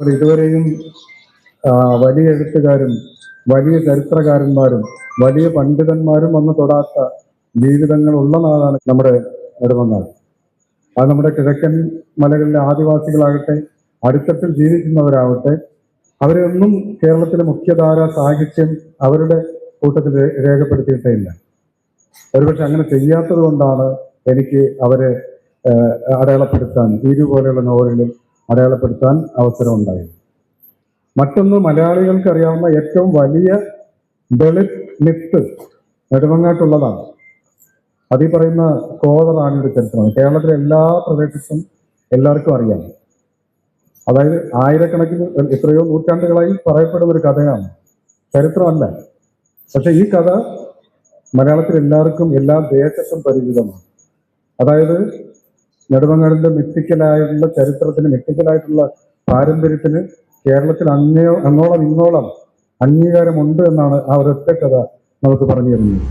അപ്പോൾ ഇതുവരെയും വലിയ എഴുത്തുകാരും വലിയ ചരിത്രകാരന്മാരും വലിയ പണ്ഡിതന്മാരും വന്ന് തൊടാത്ത ജീവിതങ്ങൾ ഉള്ള നാടാണ് നമ്മുടെ നെടുമങ്ങാട് അത് നമ്മുടെ കിഴക്കൻ മലകളിലെ ആദിവാസികളാകട്ടെ അടിത്തട്ടിൽ ജീവിക്കുന്നവരാവട്ടെ അവരെയൊന്നും കേരളത്തിലെ മുഖ്യധാര സാഹിത്യം അവരുടെ കൂട്ടത്തിൽ രേഖപ്പെടുത്തിയിട്ടേ ഇല്ല ഒരുപക്ഷെ അങ്ങനെ ചെയ്യാത്തത് കൊണ്ടാണ് എനിക്ക് അവരെ അടയാളപ്പെടുത്താൻ ഇരുപോലെയുള്ള നോവലുകളിൽ അടയാളപ്പെടുത്താൻ അവസരം ഉണ്ടായത് മറ്റൊന്ന് മലയാളികൾക്ക് അറിയാവുന്ന ഏറ്റവും വലിയ ദളിത് മിത്ത് നെടുമങ്ങാട്ടുള്ളതാണ്. അതിൽ പറയുന്ന കോതറാണിയുടെ ചരിത്രമാണ്. കേരളത്തിലെ എല്ലാ പ്രദേശത്തും എല്ലാവർക്കും അറിയാം. അതായത് ആയിരക്കണക്കിന് എത്രയോ നൂറ്റാണ്ടുകളായി പറയപ്പെടുന്ന ഒരു കഥയാണ്. ചരിത്രമല്ല. പക്ഷെ ഈ കഥ മലയാളത്തിൽ എല്ലാവർക്കും എല്ലാ ദേശത്തും പരിചിതമാണ്. അതായത് നെടുമങ്ങാടിന്റെ മിത്തിക്കലായിട്ടുള്ള ചരിത്രത്തിന് മിത്തിക്കലായിട്ടുള്ള പാരമ്പര്യത്തിന് കേരളത്തിൽ അങ്ങയോ അങ്ങോളം ഇങ്ങോളം അംഗീകാരമുണ്ട് എന്നാണ് ആ ഒരൊറ്റ കഥ നമുക്ക് പറഞ്ഞു തരുന്നത്